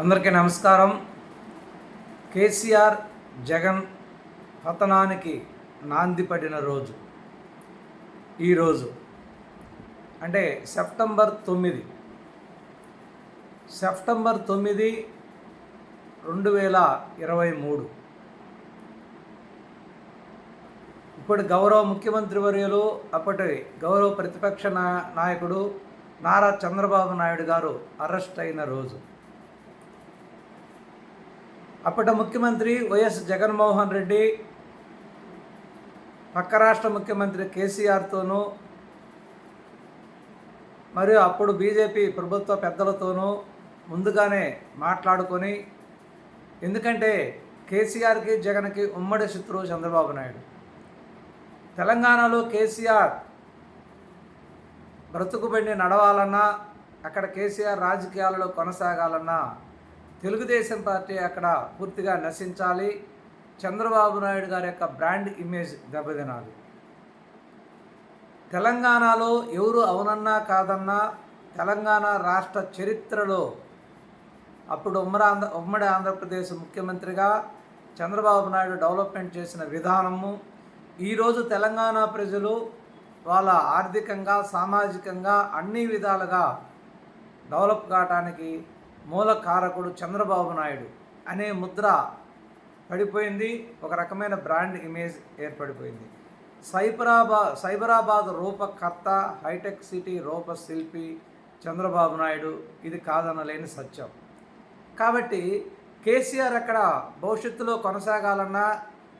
అందరికీ నమస్కారం. కేసీఆర్ జగన్ పతనానికి నాంది పడిన రోజు. ఈరోజు అంటే సెప్టెంబర్ తొమ్మిది. సెప్టెంబర్ తొమ్మిది రెండు వేల ఇరవై మూడు. ఇప్పుడు గౌరవ ముఖ్యమంత్రి వర్యులు అప్పటి గౌరవ ప్రతిపక్ష నా నాయకుడు నారా చంద్రబాబు నాయుడు గారు అరెస్ట్ అయిన రోజు. అప్పటి ముఖ్యమంత్రి వైఎస్ జగన్మోహన్ రెడ్డి పక్క రాష్ట్ర ముఖ్యమంత్రి కేసీఆర్తోనూ మరియు అప్పుడు బీజేపీ ప్రభుత్వ పెద్దలతోనూ ముందుగానే మాట్లాడుకొని ఎందుకంటే కేసీఆర్కి జగన్కి ఉమ్మడి శత్రువు చంద్రబాబు నాయుడు. తెలంగాణలో కేసీఆర్ బ్రతుకుబడి నడవాలన్నా అక్కడ కేసీఆర్ రాజకీయాలలో కొనసాగాలన్నా తెలుగుదేశం పార్టీ అక్కడ పూర్తిగా నశించాలి. చంద్రబాబు నాయుడు గారి యొక్క బ్రాండ్ ఇమేజ్ దెబ్బతినాలి. తెలంగాణలో ఎవరు అవునన్నా కాదన్నా తెలంగాణ రాష్ట్ర చరిత్రలో అప్పుడు ఉమ్మడి ఆంధ్ర ఉమ్మడి ఆంధ్రప్రదేశ్ ముఖ్యమంత్రిగా చంద్రబాబు నాయుడు డెవలప్మెంట్ చేసిన విధానము. ఈరోజు తెలంగాణ ప్రజలు వాళ్ళ ఆర్థికంగా సామాజికంగా అన్ని విధాలుగా డెవలప్ కావడానికి మూల కారకుడు చంద్రబాబు నాయుడు అనే ముద్ర పడిపోయింది. ఒక రకమైన బ్రాండ్ ఇమేజ్ ఏర్పడిపోయింది. సైబరాబాద్ సైబరాబాద్ రూపకర్త హైటెక్ సిటీ రూపశిల్పి చంద్రబాబు నాయుడు ఇది కాదనలేని సత్యం. కాబట్టి కేసీఆర్ అక్కడ భవిష్యత్తులో కొనసాగాలన్నా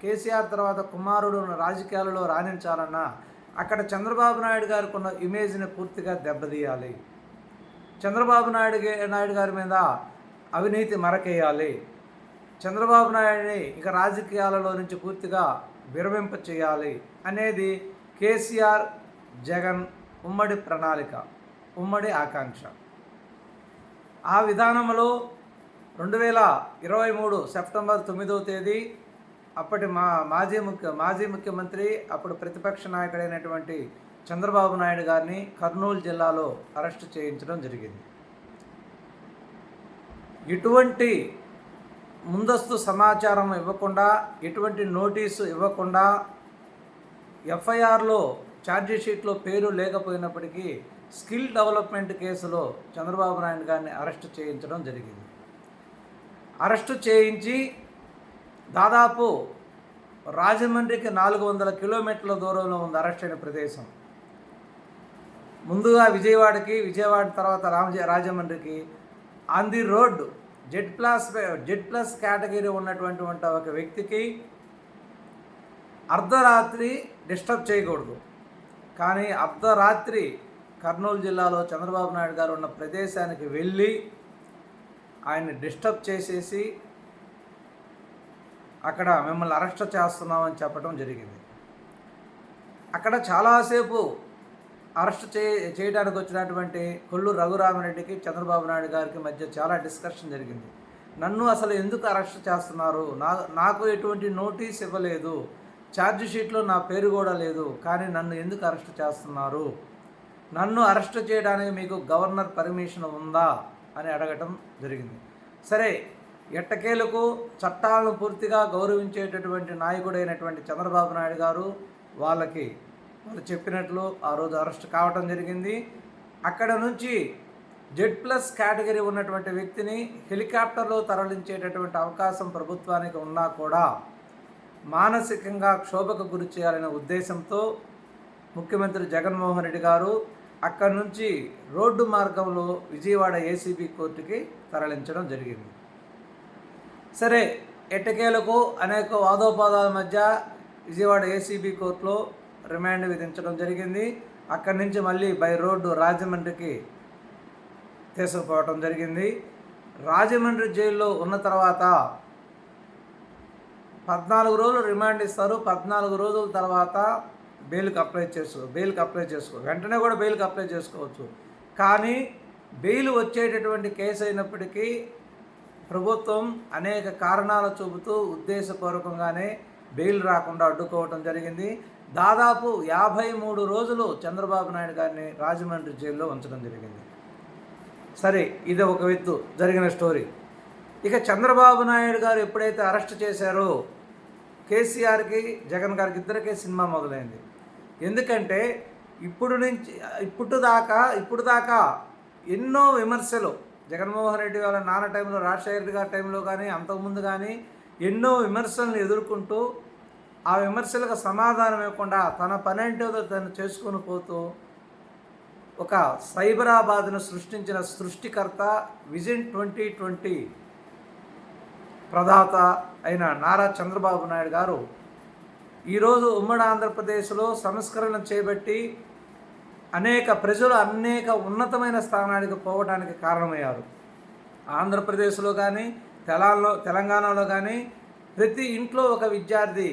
కేసీఆర్ తర్వాత కుమారుడు రాజకీయాలలో రాణించాలన్నా అక్కడ చంద్రబాబు నాయుడు గారికి ఉన్న ఇమేజ్ని పూర్తిగా దెబ్బతీయాలి. చంద్రబాబు నాయుడు నాయుడు గారి మీద అవినీతి మరకేయాలి. చంద్రబాబు నాయుడిని ఇక రాజకీయాలలో నుంచి పూర్తిగా విరమింప చేయాలి అనేది కేసీఆర్ జగన్ ఉమ్మడి ప్రణాళిక ఉమ్మడి ఆకాంక్ష. ఆ విధానంలో రెండు వేల ఇరవై మూడు సెప్టెంబర్ తొమ్మిదవ తేదీ అప్పటి మా మాజీ ముఖ్య మాజీ ముఖ్యమంత్రి అప్పుడు ప్రతిపక్ష నాయకుడైనటువంటి చంద్రబాబు నాయుడు గారిని కర్నూలు జిల్లాలో అరెస్ట్ చేయించడం జరిగింది. ఎటువంటి ముందస్తు సమాచారం ఇవ్వకుండా ఎటువంటి నోటీసు ఇవ్వకుండా ఎఫ్ఐఆర్లో ఛార్జీషీట్లో పేరు లేకపోయినప్పటికీ స్కిల్ డెవలప్మెంట్ కేసులో చంద్రబాబు నాయుడు గారిని అరెస్ట్ చేయించడం జరిగింది. అరెస్టు చేయించి దాదాపు రాజమండ్రికి నాలుగు వందల కిలోమీటర్ల దూరంలో ఉంది అరెస్ట్ అయిన ప్రదేశం. ముందుగా విజయవాడకి విజయవాడ తర్వాత రామజ రాజమండ్రికి on the road Z plus Z plus category ఉన్నటువంటి వంటి ఒక వ్యక్తికి అర్ధరాత్రి డిస్టర్బ్ చేయకూడదు. కానీ అర్ధరాత్రి కర్నూలు జిల్లాలో చంద్రబాబు నాయుడు గారు ఉన్న ప్రదేశానికి వెళ్ళి ఆయన్ని డిస్టర్బ్ చేసేసి అక్కడ మిమ్మల్ని అరెస్ట్ చేస్తున్నామని చెప్పడం జరిగింది. అక్కడ చాలాసేపు అరెస్ట్ చే చేయడానికి వచ్చినటువంటి కొల్లు రఘురామరెడ్డికి చంద్రబాబు నాయుడు గారికి మధ్య చాలా డిస్కషన్ జరిగింది. నన్ను అసలు ఎందుకు అరెస్ట్ చేస్తున్నారు? నా నాకు ఎటువంటి నోటీస్ ఇవ్వలేదు. ఛార్జ్ షీట్లో నా పేరు కూడా లేదు. కానీ నన్ను ఎందుకు అరెస్ట్ చేస్తున్నారు? నన్ను అరెస్ట్ చేయడానికి మీకు గవర్నర్ పర్మిషన్ ఉందా? అని అడగటం జరిగింది. సరే ఎట్టకేలకు చట్టాలను పూర్తిగా గౌరవించేటటువంటి నాయకుడైనటువంటి చంద్రబాబు నాయుడు గారు వాళ్ళకి వాళ్ళు చెప్పినట్లు ఆ రోజు అరెస్ట్ కావటం జరిగింది. అక్కడ నుంచి జెడ్ ప్లస్ కేటగిరీ ఉన్నటువంటి వ్యక్తిని హెలికాప్టర్లో తరలించేటటువంటి అవకాశం ప్రభుత్వానికి ఉన్నా కూడా మానసికంగా క్షోభకు గురి చేయాలనే ఉద్దేశంతో ముఖ్యమంత్రి జగన్మోహన్ రెడ్డి గారు అక్కడి నుంచి రోడ్డు మార్గంలో విజయవాడ ఏసీబీ కోర్టుకి తరలించడం జరిగింది. సరే ఎట్టకేలకు అనేక వాదోపాదాల మధ్య విజయవాడ ఏసీబీ కోర్టులో రిమాండ్ విధించడం జరిగింది. అక్కడి నుంచి మళ్ళీ బై రోడ్డు రాజమండ్రికి తీసుకుపోవటం జరిగింది. రాజమండ్రి జైల్లో ఉన్న తర్వాత పద్నాలుగు రోజులు రిమాండ్ ఇస్తారు. పద్నాలుగు రోజుల తర్వాత బెయిల్కి అప్లై చేసుకో బెయిల్కి అప్లై చేసుకో వెంటనే కూడా బెయిల్కి అప్లై చేసుకోవచ్చు. కానీ బెయిల్ వచ్చేటటువంటి కేసు అయినప్పటికీ ప్రభుత్వం అనేక కారణాలు చూపుతూ ఉద్దేశపూర్వకంగానే బెయిల్ రాకుండా అడ్డుకోవటం జరిగింది. దాదాపు యాభై మూడు రోజులు చంద్రబాబు నాయుడు గారిని రాజమండ్రి జైల్లో ఉంచడం జరిగింది. సరే ఇది ఒక ఎత్తు జరిగిన స్టోరీ. ఇక చంద్రబాబు నాయుడు గారు ఎప్పుడైతే అరెస్ట్ చేశారో కేసీఆర్కి జగన్ గారికి ఇద్దరికే సినిమా మొదలైంది. ఎందుకంటే ఇప్పుడు నుంచి ఇప్పుడు దాకా ఇప్పుడు దాకా ఎన్నో విమర్శలు జగన్మోహన్ రెడ్డి వాళ్ళ నాన్న టైంలో రాజశేఖర రెడ్డి గారి టైంలో కానీ అంతకుముందు కానీ ఎన్నో విమర్శలను ఎదుర్కొంటూ ఆ విమర్శలకు సమాధానం ఇవ్వకుండా తన పని ఏంటో తను చేసుకొని పోతూ ఒక సైబరాబాద్ను సృష్టించిన సృష్టికర్త విజన్ ట్వంటీ ట్వంటీ ప్రదాత అయిన నారా చంద్రబాబు నాయుడు గారు ఈరోజు ఉమ్మడి ఆంధ్రప్రదేశ్లో సంస్కరణ చేపట్టి అనేక ప్రజలు అనేక ఉన్నతమైన స్థానానికి పోవడానికి కారణమయ్యారు. ఆంధ్రప్రదేశ్లో కానీ తెలంగాణలో తెలంగాణలో కానీ ప్రతి ఇంట్లో ఒక విద్యార్థి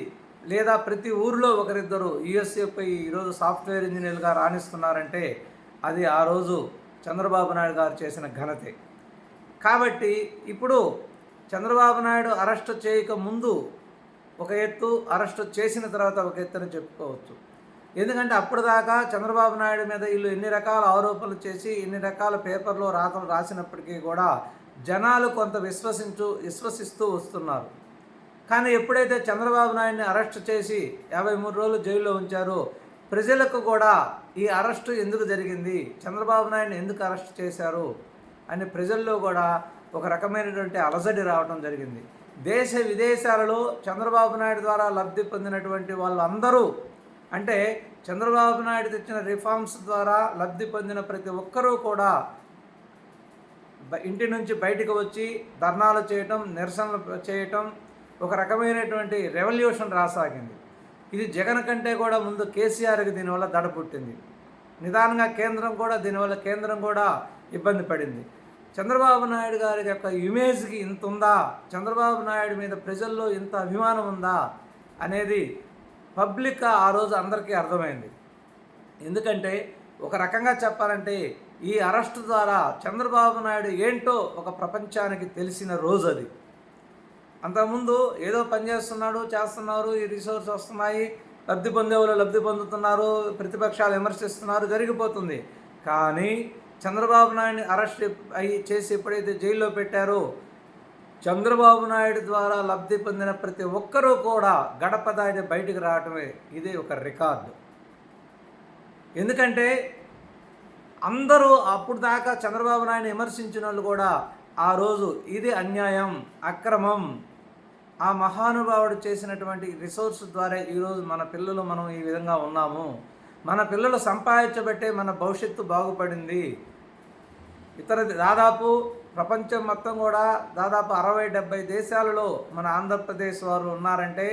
లేదా ప్రతి ఊరిలో ఒకరిద్దరు యుఎస్ఏపై ఈరోజు సాఫ్ట్వేర్ ఇంజనీర్లుగా రాణిస్తున్నారంటే అది ఆ రోజు చంద్రబాబు నాయుడు గారు చేసిన ఘనతే. కాబట్టి ఇప్పుడు చంద్రబాబు నాయుడు అరెస్ట్ చేయక ముందు ఒక ఎత్తు అరెస్ట్ చేసిన తర్వాత ఒక ఎత్తుని చెప్పుకోవచ్చు. ఎందుకంటే అప్పుడు దాకా చంద్రబాబు నాయుడు మీద వీళ్ళు ఎన్ని రకాల ఆరోపణలు చేసి ఎన్ని రకాల పేపర్లో రాతలు రాసినప్పటికీ కూడా జనాలు కొంత విశ్వసించు విశ్వసిస్తూ వస్తున్నారు. కానీ ఎప్పుడైతే చంద్రబాబు నాయుడిని అరెస్ట్ చేసి యాభై మూడు రోజులు జైల్లో ఉంచారో ప్రజలకు కూడా ఈ అరెస్టు ఎందుకు జరిగింది? చంద్రబాబు నాయుడిని ఎందుకు అరెస్ట్ చేశారు? అని ప్రజల్లో కూడా ఒక రకమైనటువంటి అలజడి రావడం జరిగింది. దేశ విదేశాలలో చంద్రబాబు నాయుడు ద్వారా లబ్ధి పొందినటువంటి వాళ్ళందరూ అంటే చంద్రబాబు నాయుడు తెచ్చిన రిఫార్మ్స్ ద్వారా లబ్ధి పొందిన ప్రతి ఒక్కరూ కూడా ఇంటి నుంచి బయటకు వచ్చి ధర్నాలు చేయటం నిరసనలు చేయటం ఒక రకమైనటువంటి రెవల్యూషన్ రాసాగింది. ఇది జగన్ కంటే కూడా ముందు కేసీఆర్కి దీనివల్ల దడ పుట్టింది. నిదానంగా కేంద్రం కూడా దీనివల్ల కేంద్రం కూడా ఇబ్బంది పడింది. చంద్రబాబు నాయుడు గారి యొక్క ఇమేజ్కి ఇంత ఉందా చంద్రబాబు నాయుడు మీద ప్రజల్లో ఇంత అభిమానం ఉందా? అనేది పబ్లిక్ ఆ రోజు అందరికీ అర్థమైంది. ఎందుకంటే ఒక రకంగా చెప్పాలంటే ఈ అరెస్ట్ ద్వారా చంద్రబాబు నాయుడు ఏంటో ఒక ప్రపంచానికి తెలిసిన రోజు అది. అంతకుముందు ఏదో పని చేస్తున్నాడు చేస్తున్నారు ఈ రిసోర్స్ వస్తున్నాయి లబ్ధి పొందేవాళ్ళు లబ్ధి పొందుతున్నారు ప్రతిపక్షాలు విమర్శిస్తున్నారు జరిగిపోతుంది. కానీ చంద్రబాబు నాయుడిని అరెస్ట్ అయ్యి చేసి ఎప్పుడైతే జైల్లో పెట్టారో చంద్రబాబు నాయుడు ద్వారా లబ్ధి పొందిన ప్రతి ఒక్కరూ కూడా గడప దాటి బయటికి రావటమే ఇది ఒక రికార్డు. ఎందుకంటే అందరూ అప్పుడు దాకా చంద్రబాబు నాయుడు విమర్శించిన వాళ్ళు కూడా ఆ రోజు ఇది అన్యాయం అక్రమం ఆ మహానుభావుడు చేసినటువంటి రిసోర్స్ ద్వారా ఈరోజు మన పిల్లలు మనం ఈ విధంగా ఉన్నాము. మన పిల్లలు సంపాదించబట్టే మన భవిష్యత్తు బాగుపడింది. ఇతర దాదాపు ప్రపంచం మొత్తం కూడా దాదాపు అరవై డెబ్బై దేశాలలో మన ఆంధ్రప్రదేశ్ వారు ఉన్నారంటే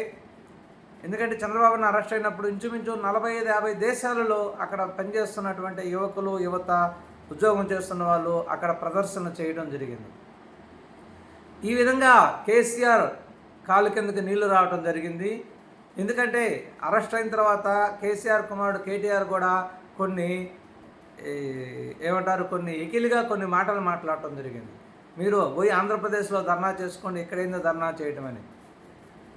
ఎందుకంటే చంద్రబాబును అరెస్ట్ అయినప్పుడు ఇంచుమించు నలభై ఐదు యాభై దేశాలలో అక్కడ పనిచేస్తున్నటువంటి యువకులు యువత ఉద్యోగం చేస్తున్న వాళ్ళు అక్కడ ప్రదర్శన చేయడం జరిగింది. ఈ విధంగా కేసీఆర్ కాలు కిందకి నీళ్ళు రావడం జరిగింది. ఎందుకంటే అరెస్ట్ అయిన తర్వాత కేసీఆర్ కుమారుడు కేటీఆర్ కూడా కొన్ని ఏమంటారు కొన్ని ఎకిలిగా కొన్ని మాటలు మాట్లాడటం జరిగింది. మీరు పోయి ఆంధ్రప్రదేశ్లో ధర్నా చేసుకోండి ఎక్కడైందో ధర్నా చేయటం అని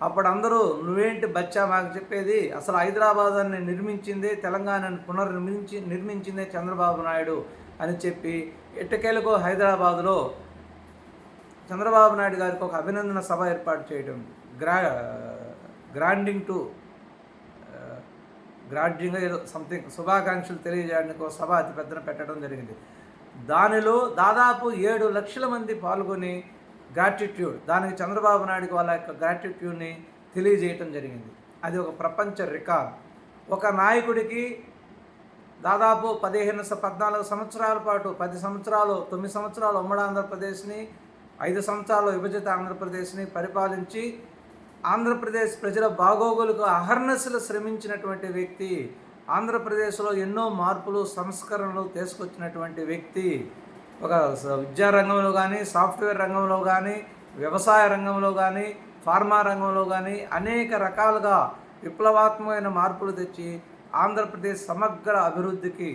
అప్పుడు అందరూ నువ్వేంటి బచ్చా మాకు చెప్పేది? అసలు హైదరాబాదాన్ని నిర్మించిందే తెలంగాణను పునర్నిర్మించి నిర్మించిందే చంద్రబాబు నాయుడు అని చెప్పి ఎట్టకేలకు హైదరాబాదులో చంద్రబాబు నాయుడు గారికి ఒక అభినందన సభ ఏర్పాటు చేయడం గ్రా గ్రాండింగ్ టు గ్రాండింగ్ ఏదో సంథింగ్ శుభాకాంక్షలు తెలియజేయడానికి ఒక సభ అతి పెద్దన పెట్టడం జరిగింది. దానిలో దాదాపు ఏడు లక్షల మంది పాల్గొని గ్రాటిట్యూడ్ దానికి చంద్రబాబు నాయుడుకి వాళ్ళ యొక్క గ్రాటిట్యూడ్ని తెలియజేయటం జరిగింది. అది ఒక ప్రపంచ రికార్డ్. ఒక నాయకుడికి దాదాపు పదిహేను పద్నాలుగు సంవత్సరాల పాటు పది సంవత్సరాలు తొమ్మిది సంవత్సరాలు ఉమ్మడి ఆంధ్రప్రదేశ్ని ఐదు సంవత్సరాలు విభజిత ఆంధ్రప్రదేశ్ని పరిపాలించి ఆంధ్రప్రదేశ్ ప్రజల బాగోగులకు అహర్నస్సులు శ్రమించినటువంటి వ్యక్తి ఆంధ్రప్రదేశ్లో ఎన్నో మార్పులు సంస్కరణలు తీసుకొచ్చినటువంటి వ్యక్తి ఒక విద్యా రంగంలో కానీ సాఫ్ట్వేర్ రంగంలో కానీ వ్యవసాయ రంగంలో కానీ ఫార్మా రంగంలో కానీ అనేక రకాలుగా విప్లవాత్మకమైన మార్పులు తెచ్చి ఆంధ్రప్రదేశ్ సమగ్ర అభివృద్ధికి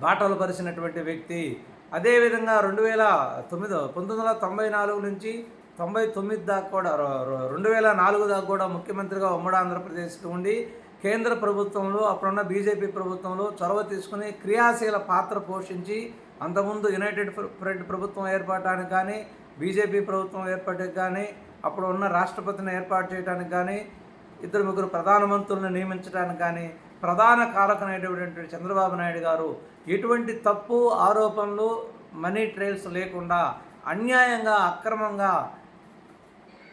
బాటలు పరిచినటువంటి వ్యక్తి అదేవిధంగా రెండు వేల తొమ్మిది పంతొమ్మిది వందల తొంభై నాలుగు నుంచి తొంభై తొమ్మిది దాకా కూడా రెండు వేల నాలుగు దాకా కూడా ముఖ్యమంత్రిగా ఉమ్మడి ఆంధ్రప్రదేశ్కి ఉండి కేంద్ర ప్రభుత్వంలో అప్పుడున్న బీజేపీ ప్రభుత్వంలో చొరవ తీసుకుని క్రియాశీల పాత్ర పోషించి అంతకుముందు యునైటెడ్ ఫ్ర- ఫ్రంట్ ప్రభుత్వం ఏర్పడటానికి కానీ బీజేపీ ప్రభుత్వం ఏర్పడటానికి కానీ అప్పుడు ఉన్న రాష్ట్రపతిని ఏర్పాటు చేయడానికి కానీ ఇద్దరు ముగ్గురు ప్రధానమంత్రులను నియమించడానికి కానీ ప్రధాన కారకమైనటువంటి చంద్రబాబు నాయుడు గారు ఎటువంటి తప్పు ఆరోపణలు మనీ ట్రయల్స్ లేకుండా అన్యాయంగా అక్రమంగా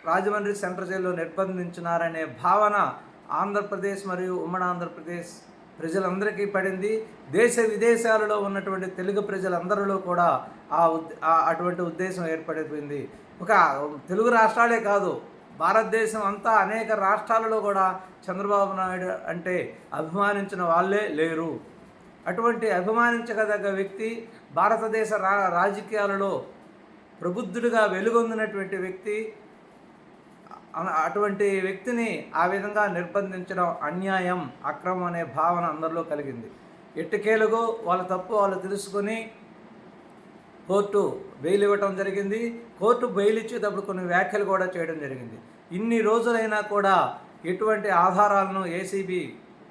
రాజమండ్రి సెంట్రల్ జైల్లో నిర్బంధించినారనే భావన ఆంధ్రప్రదేశ్ మరియు ఉమ్మడి ఆంధ్రప్రదేశ్ ప్రజలందరికీ పడింది. దేశ విదేశాలలో ఉన్నటువంటి తెలుగు ప్రజలందరిలో కూడా ఆ ఉద్- ఆ అటువంటి ఉద్దేశం ఏర్పడిపోయింది. ఒక తెలుగు రాష్ట్రాలే కాదు భారతదేశం అంతా అనేక రాష్ట్రాలలో కూడా చంద్రబాబు నాయుడు అంటే అభిమానించిన వాళ్ళే లేరు. అటువంటి అభిమానించగదగ్గ వ్యక్తి భారతదేశ రా రాజకీయాలలో ప్రబుద్ధుడిగా వెలుగొందినటువంటి వ్యక్తి అటువంటి వ్యక్తిని ఆ విధంగా నిర్బంధించడం అన్యాయం అక్రమం అనే భావన అందరిలో కలిగింది. ఎట్టుకేలుగో వాళ్ళ తప్పు వాళ్ళు తెలుసుకొని కోర్టు బెయిల్ ఇవ్వటం జరిగింది. కోర్టు బెయిల్ ఇచ్చేటప్పుడు కొన్ని వ్యాఖ్యలు కూడా చేయడం జరిగింది. ఇన్ని రోజులైనా కూడా ఎటువంటి ఆధారాలను ఏసీబీ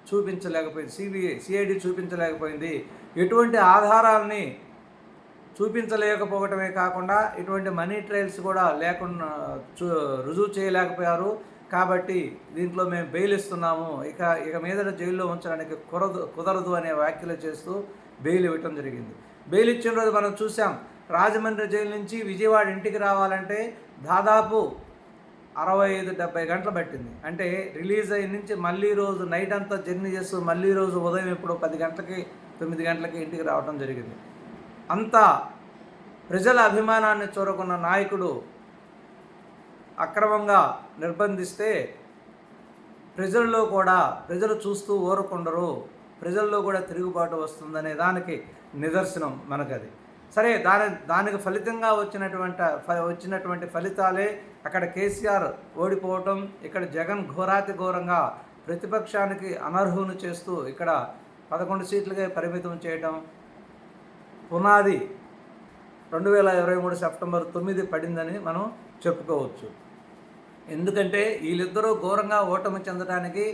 చూపించలేకపోయింది. సిబిఐ సిఐడి చూపించలేకపోయింది. ఎటువంటి ఆధారాలని చూపించలేకపోవటమే కాకుండా ఇటువంటి మనీ ట్రయల్స్ కూడా లేకుండా చూ రుజువు చేయలేకపోయారు. కాబట్టి దీంట్లో మేము బెయిల్ ఇస్తున్నాము. ఇక ఇక మీద జైల్లో ఉంచడానికి కుదరదు కుదరదు అనే వ్యాఖ్యలు చేస్తూ బెయిల్ ఇవ్వటం జరిగింది. బెయిల్ ఇచ్చిన రోజు మనం చూసాం రాజమండ్రి జైలు నుంచి విజయవాడ ఇంటికి రావాలంటే దాదాపు అరవై ఐదు డెబ్బై గంటలు పట్టింది. అంటే రిలీజ్ అయిన నుంచి మళ్ళీ రోజు నైట్ అంతా జర్నీ చేస్తూ మళ్ళీ రోజు ఉదయం ఇప్పుడు పది గంటలకి తొమ్మిది గంటలకి ఇంటికి రావడం జరిగింది. అంత ప్రజల అభిమానాన్ని చూరకున్న నాయకుడు అక్రమంగా నిర్బంధిస్తే ప్రజల్లో కూడా ప్రజలు చూస్తూ ఊరకుండరు ప్రజల్లో కూడా తిరుగుబాటు వస్తుందనే దానికి నిదర్శనం మనకది. సరే దాని దానికి ఫలితంగా వచ్చినటువంటి వచ్చినటువంటి ఫలితాలే అక్కడ కేసీఆర్ ఓడిపోవటం ఇక్కడ జగన్ ఘోరాతి ఘోరంగా ప్రతిపక్షానికి అనర్హును చేస్తూ ఇక్కడ పదకొండు సీట్లుగా పరిమితం చేయటం పునాది రెండు వేల ఇరవై మూడు సెప్టెంబర్ తొమ్మిది పడిందని మనం చెప్పుకోవచ్చు. ఎందుకంటే వీళ్ళిద్దరూ ఘోరంగా ఓటమి చెందడానికి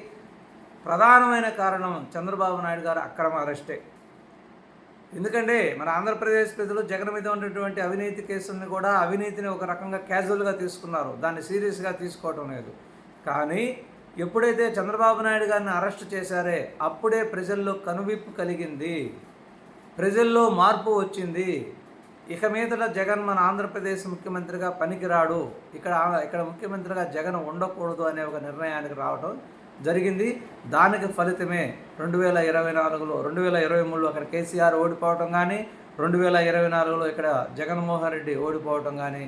ప్రధానమైన కారణం చంద్రబాబు నాయుడు గారు అక్రమ అరెస్టే. ఎందుకంటే మన ఆంధ్రప్రదేశ్ ప్రజలు జగన్ మీద ఉన్నటువంటి అవినీతి కేసుల్ని కూడా అవినీతిని ఒక రకంగా క్యాజువల్గా తీసుకున్నారు. దాన్ని సీరియస్గా తీసుకోవటం లేదు. కానీ ఎప్పుడైతే చంద్రబాబు నాయుడు గారిని అరెస్ట్ చేశారే అప్పుడే ప్రజల్లో కనువిప్పు కలిగింది. ప్రజల్లో మార్పు వచ్చింది. ఇక మీదట జగన్ మన ఆంధ్రప్రదేశ్ ముఖ్యమంత్రిగా పనికిరాడు. ఇక్కడ ఇక్కడ ముఖ్యమంత్రిగా జగన్ ఉండకూడదు అనే ఒక నిర్ణయానికి రావడం జరిగింది. దానికి ఫలితమే రెండు వేల ఇరవై నాలుగులో రెండు వేల ఇరవై మూడులో అక్కడ కేసీఆర్ ఓడిపోవటం కానీ రెండు వేల ఇరవై నాలుగులో ఇక్కడ జగన్మోహన్ రెడ్డి ఓడిపోవటం కానీ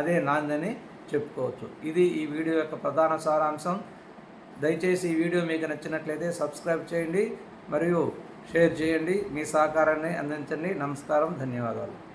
అదే నాందని చెప్పుకోవచ్చు. ఇది ఈ వీడియో యొక్క ప్రధాన సారాంశం. దయచేసి ఈ వీడియో మీకు నచ్చినట్లయితే సబ్స్క్రైబ్ చేయండి మరియు షేర్ చేయండి. మీ సహకారాన్ని అందించండి. నమస్కారం. ధన్యవాదాలు.